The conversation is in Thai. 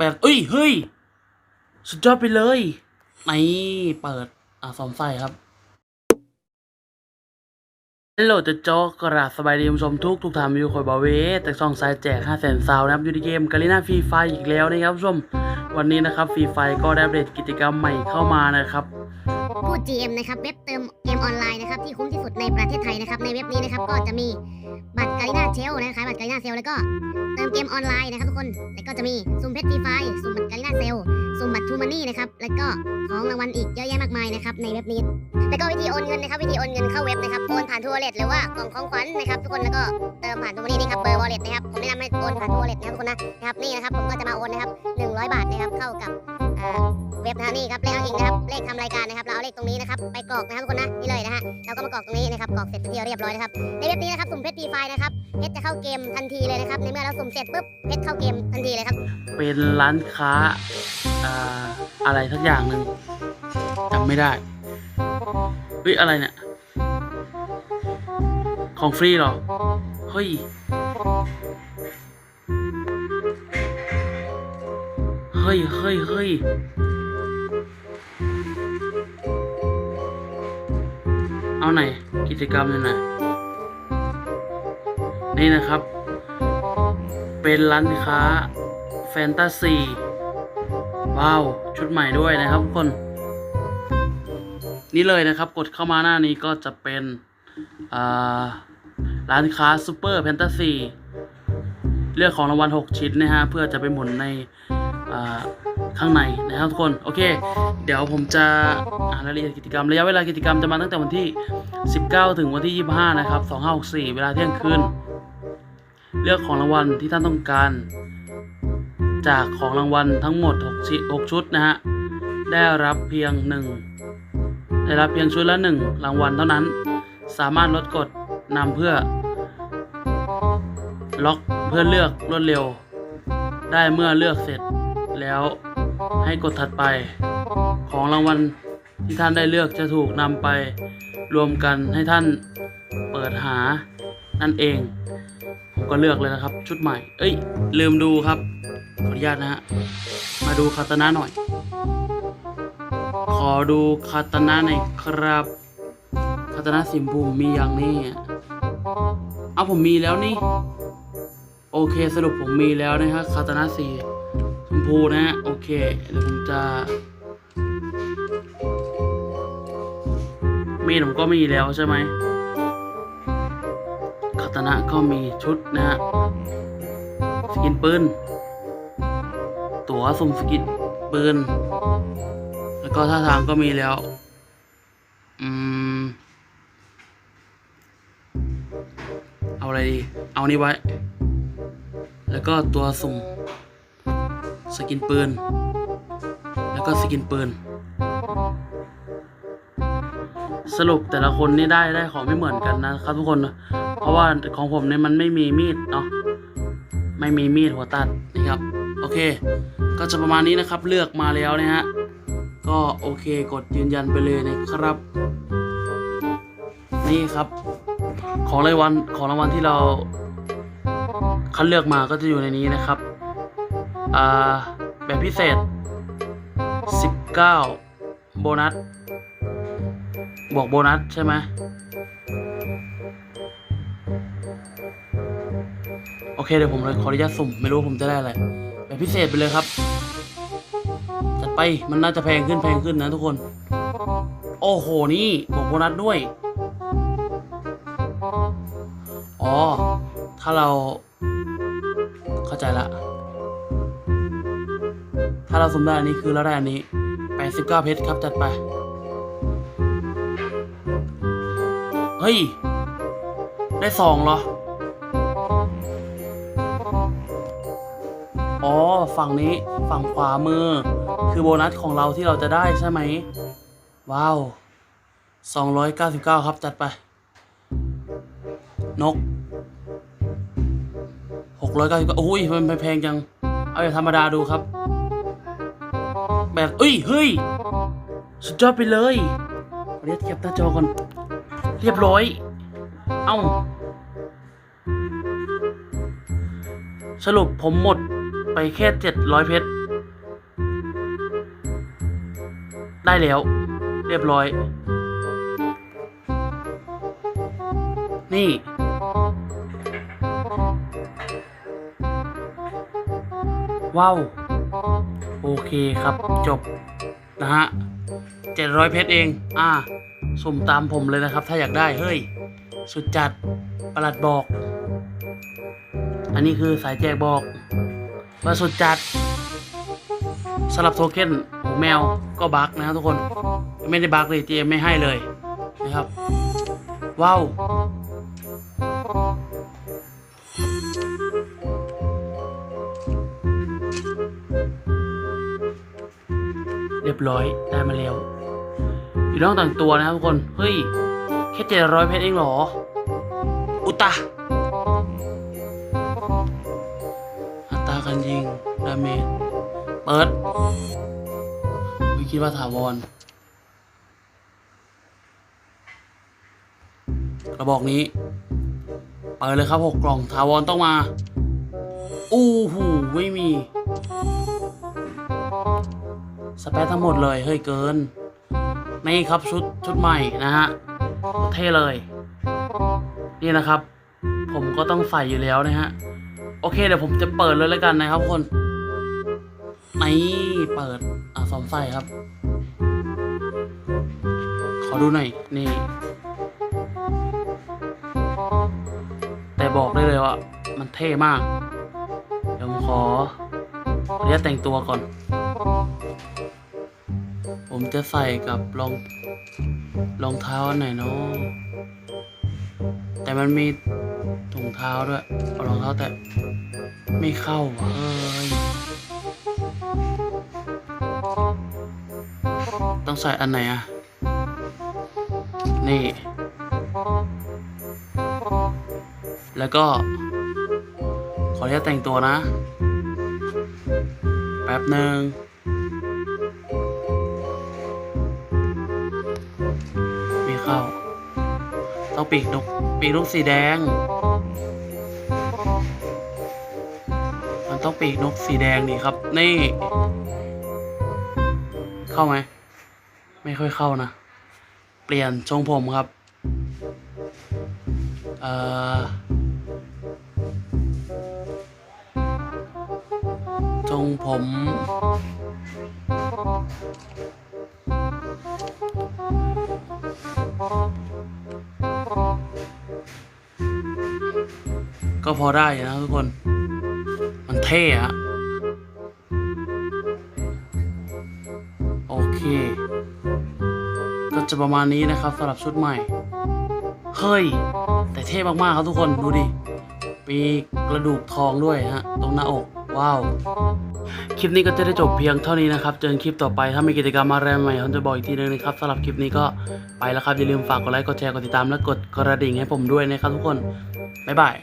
แบบเอ้ยเฮ้ยสุดยอดไปเลยนี่เปิดอะสอมไส้ครับฮัลโหลจะจ๊กกราบสบายดีคุณผู้ชมทุกทุกทามอยู่คอยบาเวแต่ซองสายแจก5แสนซาวนะครับอยู่ในเกมกาลิน่าฟรีไฟอีกแล้วนะครับผู้ชม วันนี้นะครับฟรีไฟก็ได้อัปเดตกิจกรรมใหม่เข้ามานะครับพูด GM นะครับเว็บเติมเกมออนไลน์นะครับที่คุ้มที่สุดในประเทศไทยนะครับในเว็บนี้นะครับก็จะมีบัตรกาลิน่าเชลนะขายบัตรกาลิน่าเซลแล้วก็ เติมเกมออนไลน์นะครับทุกคน แล้วก็จะมีซุ่มเพชรฟรีไฟซุ่มบัตรการิน่าเซลซุ่มบัตรทูมานี่นะครับ แล้วก็ของรางวัลอีกเยอะแยะมากมายนะครับในเว็บนี้ แล้วก็วิธีโอนเงินนะครับ วิธีโอนเงินเข้าเว็บนะครับ โอนผ่านทัวร์เลทหรือว่ากล่องของขวัญนะครับทุกคน แล้วก็เติมผ่านทูมานี่นี่ครับ เบอร์วอลเล็ตนะครับ ผมแนะนำให้โอนผ่านทัวร์เลทนะครับทุกคนนะ นะครับ นี่นะครับ ผมก็จะมาโอนนะครับ100 บาทนะครับ เข้ากับ เว็บนะนี่ครับเลขอ้างอิงนะครับเลขทำรายการนะครับเราเอาเลขตรงนี้นะครับไปกรอกนะครับทุกคนนะนี่เลยนะฮะเราก็มากรอกตรงนี้นะครับกรอกเสร็จเป็นทีเรียบร้อยนะครับในเว็บนี้นะครับสุ่มเพชรฟรีไฟนะครับเพชรจะเข้าเกมทันทีเลยนะครับในเมื่อเราสุ่มเสร็จปุ๊บเพชรเข้าเกมทันทีเลยครับ เป็นร้านค้าอ่าอะไรสักอย่างหนึ่งจำไม่ได้เฮ้ยอะไรเนี่ยของฟรีเหรอเฮ้ย เฮ้ยเฮ้ยเฮ้ยเอาไหนกิจกรรมอยู่ไหนนี่นะครับ เป็นร้านค้าแฟนตาซีว้าว ชุดใหม่ด้วยนะครับทุกคน นี่เลยนะครับกดเข้ามาหน้านี้ก็จะเป็นร้านค้าซูเปอร์แฟนตาซีเลือกของรางวัล 6 ชิ้นนะฮะ เพื่อจะไปหมุนใน ข้างในนะครับทุกคนโอเค เดี๋ยวผมจะอ่านรายละเอียดกิจกรรมระยะเวลากิจกรรมจะมาตั้งแต่วันที่ 19 ถึงวันที่ 25 นะครับ2564 เวลาเที่ยงคืนเลือกของรางวัลที่ท่านต้องการ จากของรางวัลทั้งหมด 6 ชิ6ชุดนะฮะได้รับเพียง 1 ได้รับเพียงชุดละ 1 รางวัลเท่านั้น สามารถลดกดนำเพื่อ ล็อกเพื่อเลือกรวดเร็ว ได้เมื่อเลือกเสร็จ แล้วให้กดถัดไป ของรางวัลที่ท่านได้เลือกจะถูกนำไปรวมกันให้ท่านเปิดหานั่นเอง ผมก็เลือกเลยนะครับ ชุดใหม่ เอ้ย ลืมดูครับ ขออนุญาตนะฮะ มาดูคาตานะหน่อย ขอดูคาตานะหน่อยครับคาตานะสีชมพูมีอย่างนี้เอาผมมีแล้วนี่ โอเคสรุปผมมีแล้วนะฮะคาตานะสี มพูนะฮะโอเคเดี๋ยวผมจะมีดผมก็มีแล้วใช่ไหมคาตนะก็มีชุดนะฮะสกินปืนตั๋วสุ่มสกินปืนแล้วก็ท่าทางก็มีแล้ว อืม เอาอะไรดี เอานี้ไว้ แล้วก็ตัวสุ่ม สกินปืน แล้วก็สกินปืน สรุปแต่ละคนนี่ได้ได้ของไม่เหมือนกันนะครับทุกคน เพราะว่าของผมเนี่ยมันไม่มีมีดเนาะ ไม่มีมีดหัวตัดนะครับ โอเค ก็จะประมาณนี้นะครับ เลือกมาแล้วนะฮะ ก็โอเคกดยืนยันไปเลยนะครับ นี่ครับ ของรางวัลของรางวัลที่เราคัดเลือกมาก็จะอยู่ในนี้นะครับ อ่าแบบพิเศษ 19 โบนัส บวกโบนัสใช่ไหมโอเคเดี๋ยวผมเลยขออนุญาตสุ่ม ไม่รู้ผมจะได้อะไรแบบพิเศษไปเลยครับจัดไปมันน่าจะแพงขึ้นแพงขึ้นนะทุกคน โอ้โหนี่บวกโบนัสด้วย อ๋อ ถ้าเราเข้าใจละ ถ้าเราสุ่มได้อันนี้คือเราได้อันนี้ 89 เพชรครับจัดไป เฮ้ย ได้สองเหรอ อ๋อ ฝั่งนี้ฝั่งขวามือ คือโบนัสของเราที่เราจะได้ใช่ไหม ว้าว 299 ครับจัดไป นก699โอ้ยมันแพงจัง เอาแบบธรรมดาดูครับ แบบเอ้ย เฮ้ย สุดยอดไปเลยเรียกเทียบตาจอก่อน เรียบร้อย เอ้า สรุปผมหมดไปแค่เจ็ดร้อยเพชร ได้แล้ว เรียบร้อย นี่ว้าว เคครับจบนะฮะเจ็ดร้อยเพชรเอง อ่าสุ่มตามผมเลยนะครับ ถ้าอยากได้ เฮ้ย สุดจัดประหลัดบอก อันนี้คือสายแจกบอกว่าสุดจัดสำหรับโทเค็นโอ้แมวก็บักนะครับทุกคน ไม่ได้บักเลยเจมไม่ให้เลยนะครับ ว้าว ยบร้อยได้มาแล้ว อยู่ต้องแต่งตัวนะครับทุกคน เฮ้ย แค่เจ็ดร้อยเพชรเองเหรอ อุตะอัตราการยิง ดาเมจ เปิดวิคิดว่าถาวรกระบอกนี้ เปิดเลยครับหกกล่อง ถาวรต้องมา อู้หูไม่มี สเปซทั้งหมดเลยเฮ้ยเกิน นี่ครับชุดชุดใหม่นะฮะเท่เลย นี่นะครับ ผมก็ต้องใส่อยู่แล้วนะฮะ โอเคเดี๋ยวผมจะเปิดเลยแล้วกันนะครับคนนี่เปิดอะสอมใส่ครับ ขอดูหน่อย นี่ แต่บอกได้เลยว่า มันเท่มาก เดี๋ยวผมขอขออนุญาตแต่งตัวก่อน ผมจะใส่กับรองรองเท้าอันไหนเนาะแต่มันมีถุงเท้าด้วยเอารองเท้าแต่ไม่เข้าเอ้ยต้องใส่อันไหนอะนี่ แล้วก็ ขออนุญาตแต่งตัวนะ แป๊บหนึ่ง เข้า ต้องปีกนกปีกนกสีแดง มันต้องปีกนกสีแดงนี่ครับ นี่ เข้าไหม ไม่ค่อยเข้านะ เปลี่ยนทรงผมครับ เอ่อทรงผม ก็พอได้นะทุกคน มันเท่อะโอเค ก็จะประมาณนี้นะครับสำหรับชุดใหม่ เฮ้ย แต่เท่มากๆครับทุกคนดูดิปีกระดูกทองด้วยฮะ ตรงหน้าอกว้าว คลิปนี้ก็จะได้จบเพียงเท่านี้นะครับ เจอกันคลิปต่อไปถ้ามีกิจกรรมอะไรใหม่ผมจะบอกอีกทีนึงนะครับสำหรับคลิปนี้ก็ไปแล้วครับ อย่าลืมฝากกดไลค์กดแชร์กดติดตามและกดกระดิ่งให้ผมด้วยนะครับทุกคน บ๊ายบาย